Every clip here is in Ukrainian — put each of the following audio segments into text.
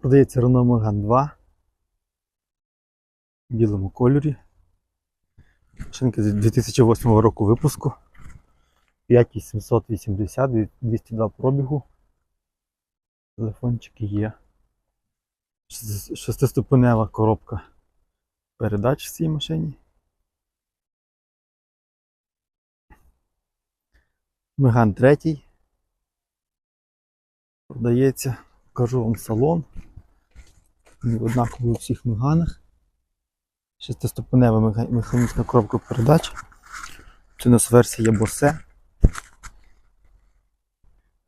Продається Renault Megane 2 в білому кольорі. Машинка з 2008 року випуску. 5780, 202 пробігу. Телефончики є. Шести- Шестиступенева коробка передач в цій машині. Меган 3. Продається. Покажу вам салон. Однаковий у всіх меганах. Шестиступенева механічна коробка передач. Це у нас версія Bose.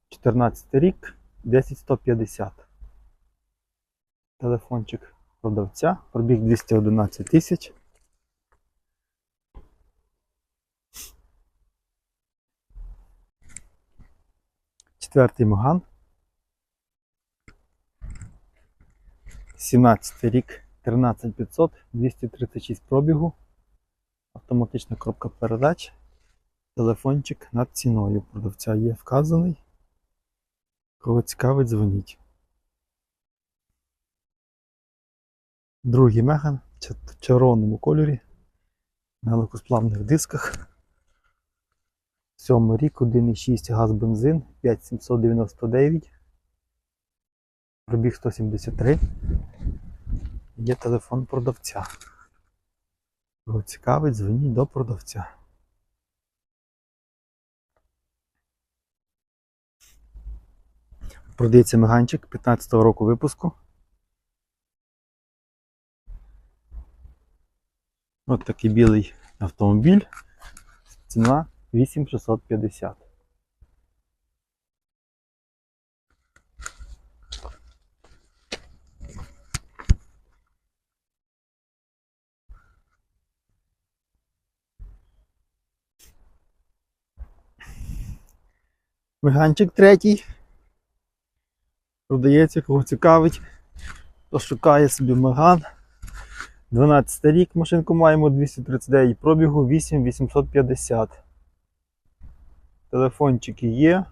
14 рік, 10150. Телефончик продавця. Пробіг 211 тисяч. Четвертий Маган. 17 рік, 13500, 236 пробігу. Автоматична коробка передач. Телефончик над ціною продавця є вказаний. Кого цікавить, дзвоніть. Другий меган в червоному кольорі. На легкосплавних дисках. Сьомий рік, 1,6 газ бензин, 5799. Пробіг 173. Є телефон продавця. Кого цікавить, дзвоніть до продавця. Продається меганчик 15-го року випуску. От такий білий автомобіль. Ціна 8650. Меганчик третій. Продається, кого цікавить. Хто шукає собі Меган. 12 рік машинку маємо 239 пробігу 8850. Телефончики є.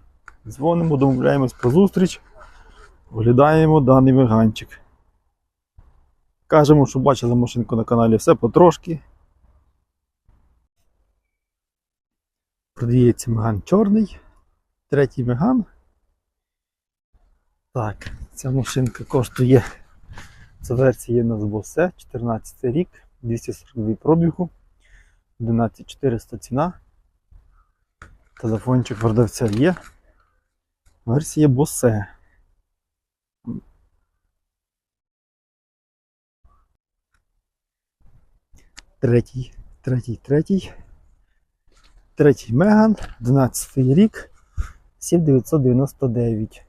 Дзвонимо, домовляємось про зустріч. Оглядаємо даний меганчик. Кажемо, що бачили машинку на каналі все потрошки. Продається меган чорний. Третій меган. Так, ця машинка коштує. Це версія у нас Bose, 14 рік, 242 пробігу, 11400 ціна. Телефончик продавця є. Версія Bose. Третій, третій, третій. Третій Меган, 12 рік, 7999.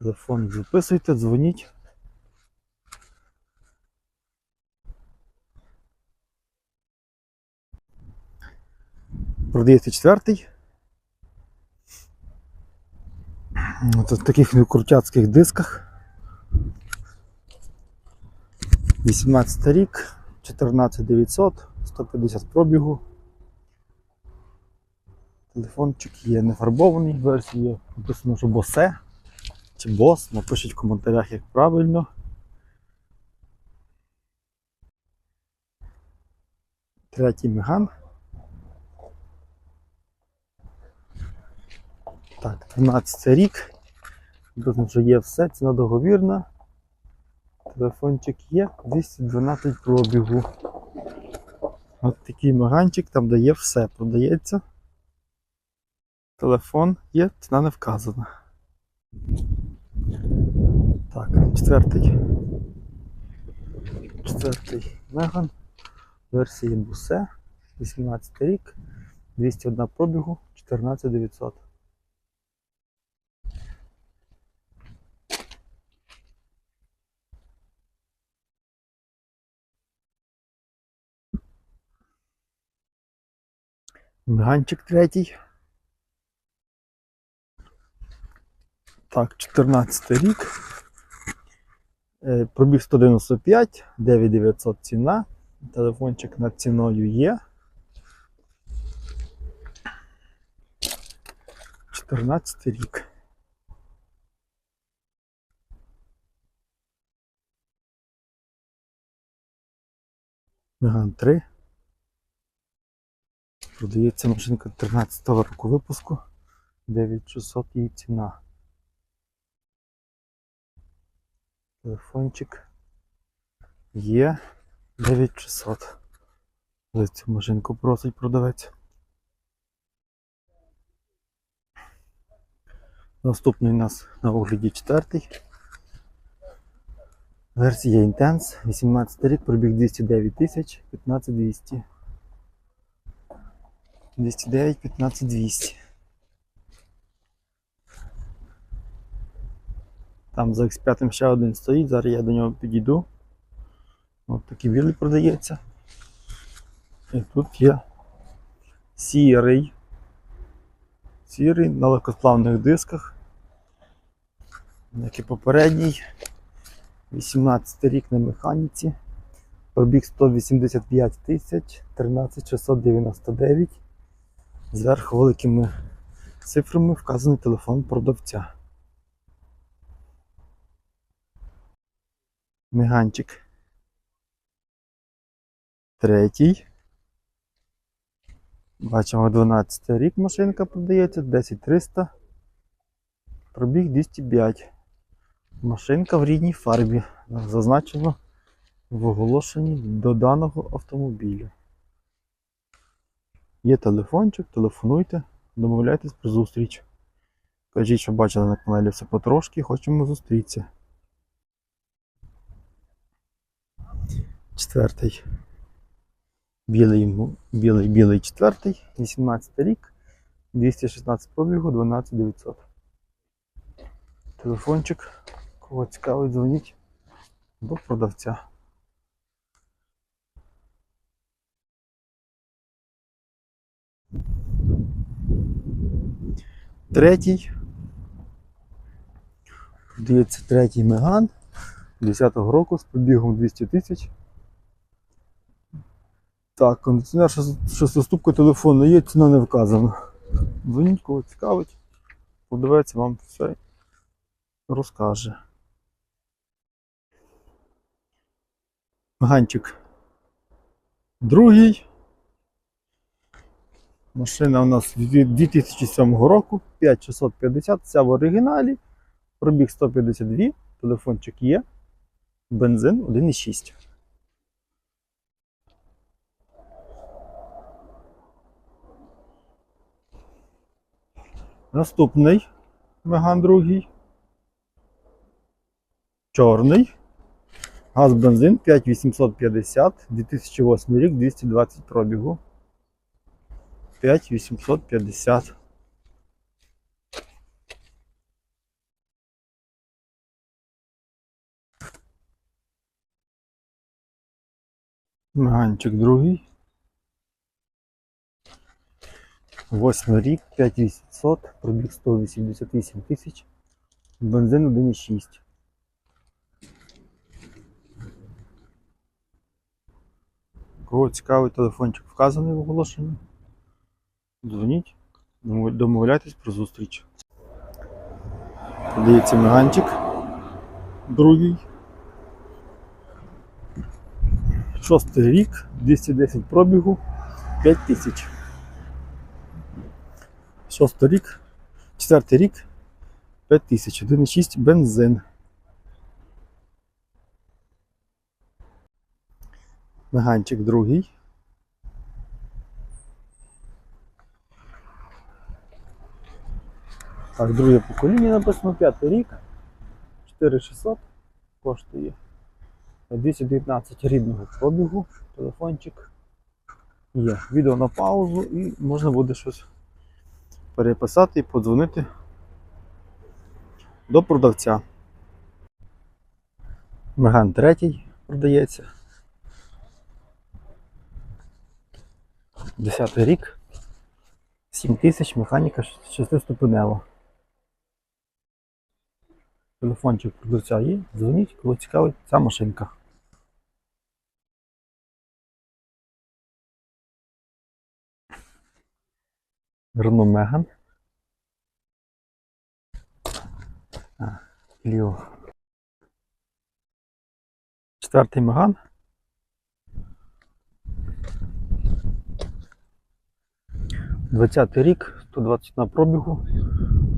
Телефон записуйте, дзвоніть. Продається четвертий. От в таких крутяцьких дисках. 18 рік, 14900, 150 пробігу. Телефончик є не фарбований, версія написано, що босе чи бос. Напишіть в коментарях, як правильно. Третій меган. Так, 12 рік. Тут вже є все, ціна договірна. Телефончик є, 212 пробігу. От такий меганчик, там де є все, продається. Телефон є, ціна не вказана. Так, четвертий. Четвертий меган. Версії Бусе. 18 рік. 201 пробігу, 14900. Меганчик третій. Так, 14 рік. Е, пробіг 195, 9900 ціна. Телефончик над ціною є. 14 рік. Меган 3. Продається машинка 13-го року випуску. 9600 її ціна. Телефончик є 9600. За цю машинку просить продавець. Наступний у нас на огляді четвертий. Версія Intense, 18 рік, пробіг 209 тисяч, 15 200. 209, 15 200. Там за X5 ще один стоїть, зараз я до нього підійду. Ось такий білий продається. І тут є сірий. Сірий на легкосплавних дисках. Як і попередній. 18 рік на механіці. Пробіг 185 тисяч, 13699. Зверху великими цифрами вказаний телефон продавця. Меганчик. Третій. Бачимо 12 рік машинка продається, 10300. Пробіг 205. Машинка в рідній фарбі. Зазначено в оголошенні до даного автомобіля. Є телефончик, телефонуйте, домовляйтесь про зустріч. Кажіть, що бачили на каналі все потрошки, хочемо зустрітися. Четвертий. Білий, білий, білий четвертий, 18 рік, 216 пробігу, 12900. Телефончик. Кого цікавить, дзвоніть до продавця. Третій. Дивіться, третій Меган 10-го року з пробігом 200 тисяч. Так, кондиціонер, що заступка телефону є, ціна не вказана. Дзвоніть, кого цікавить. Продавець вам все розкаже. Ганчик. Другий. Машина у нас від 2007 року, 5650, вся в оригіналі. Пробіг 152, телефончик є. Бензин 1,6. Наступний Меган другий. Чорний. Газ бензин 5850, 2008 рік, 220 пробігу. 5850. Меганчик другий. Восьмий рік, 5800, пробіг 188 тисяч, бензин 1,6. Кого цікавий телефончик вказаний в оголошенні. Дзвоніть, домовляйтесь про зустріч. Подається меганчик. Другий. Шостий рік, 210 пробігу, 5 тисяч. Шостий рік, четвертий рік, 5 тисяч, 1,6 бензин. Меганчик другий. Так, друге покоління написано, п'ятий рік. 4600 коштує. 219 рідного пробігу, телефончик. Є. Відео на паузу і можна буде щось переписати і подзвонити до продавця. Меган третій продається. 10 рік. 7 тисяч механіка 6-ступенева. Телефончик продавця є. Дзвоніть, коли цікавить ця машинка. Рено Меган. Ліо. Четвертий Меган. Двадцятий рік, 120 на пробігу.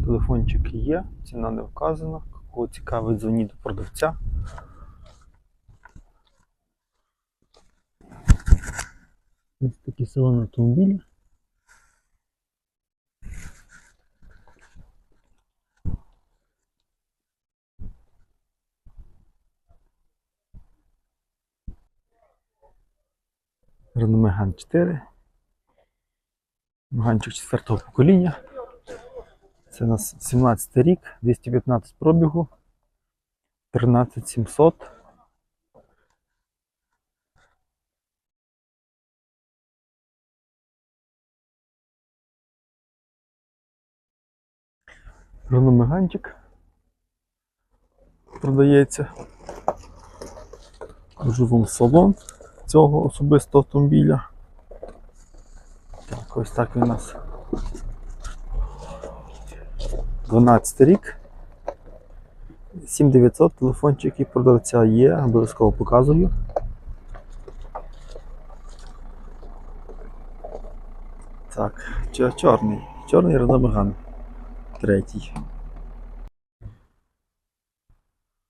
Телефончик є, ціна не вказана. Кого цікавить, дзвоніть до продавця. Ось такий салон автомобілі. Renault Megane 4. Меганчик 4 покоління. Це у нас 17 рік, 215 пробігу, 13700. Renault Меганчик продається. Покажу салон цього особистого автомобіля. Так, ось так він у нас. 12 рік. 7900 телефончик і продавця є, обов'язково показую. Так, чорний. Чорний Megane. Третій.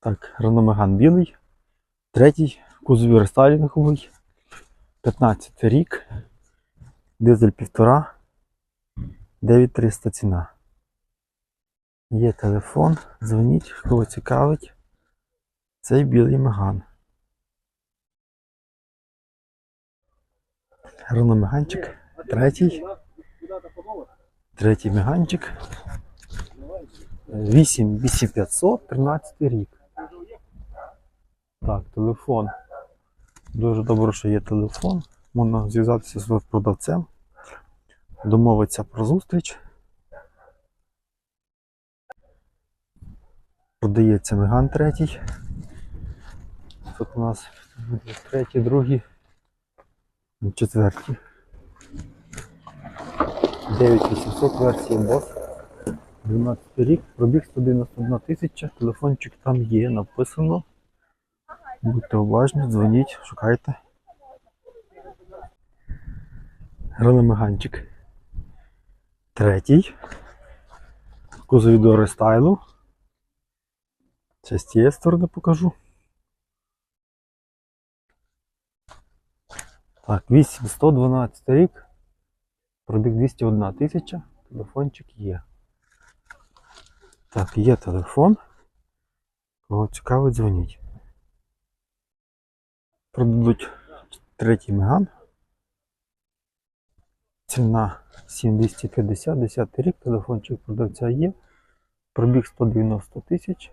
Так, Megane білий. Третій, кузові рестайлінговий. 15 рік. Дизель 1,5. 9300 ціна. Є телефон, дзвоніть, кого цікавить. Цей білий меган. Рено меганчик. Третій. Третій меганчик. 8 8500, 13 рік. Так, телефон. Дуже добре, що є телефон. Можна зв'язатися з продавцем, домовитися про зустріч. Продається Меган третій. Тут у нас третій, другий, четвертий. 9800 версії BOSS. 12 рік, пробіг 191 тисяча, телефончик там є, написано. Будьте уважні, дзвоніть, шукайте. Меганчик. Третій. Кузові до рестайлу. Це з цієї сторони покажу. Так, 8112 рік. Пробіг 201 тисяча. Телефончик є. Так, є телефон. Кого цікавить, дзвоніть. Продадуть третій меган. Ціна 7250, 10 рік, телефончик продавця є. Пробіг 190 тисяч.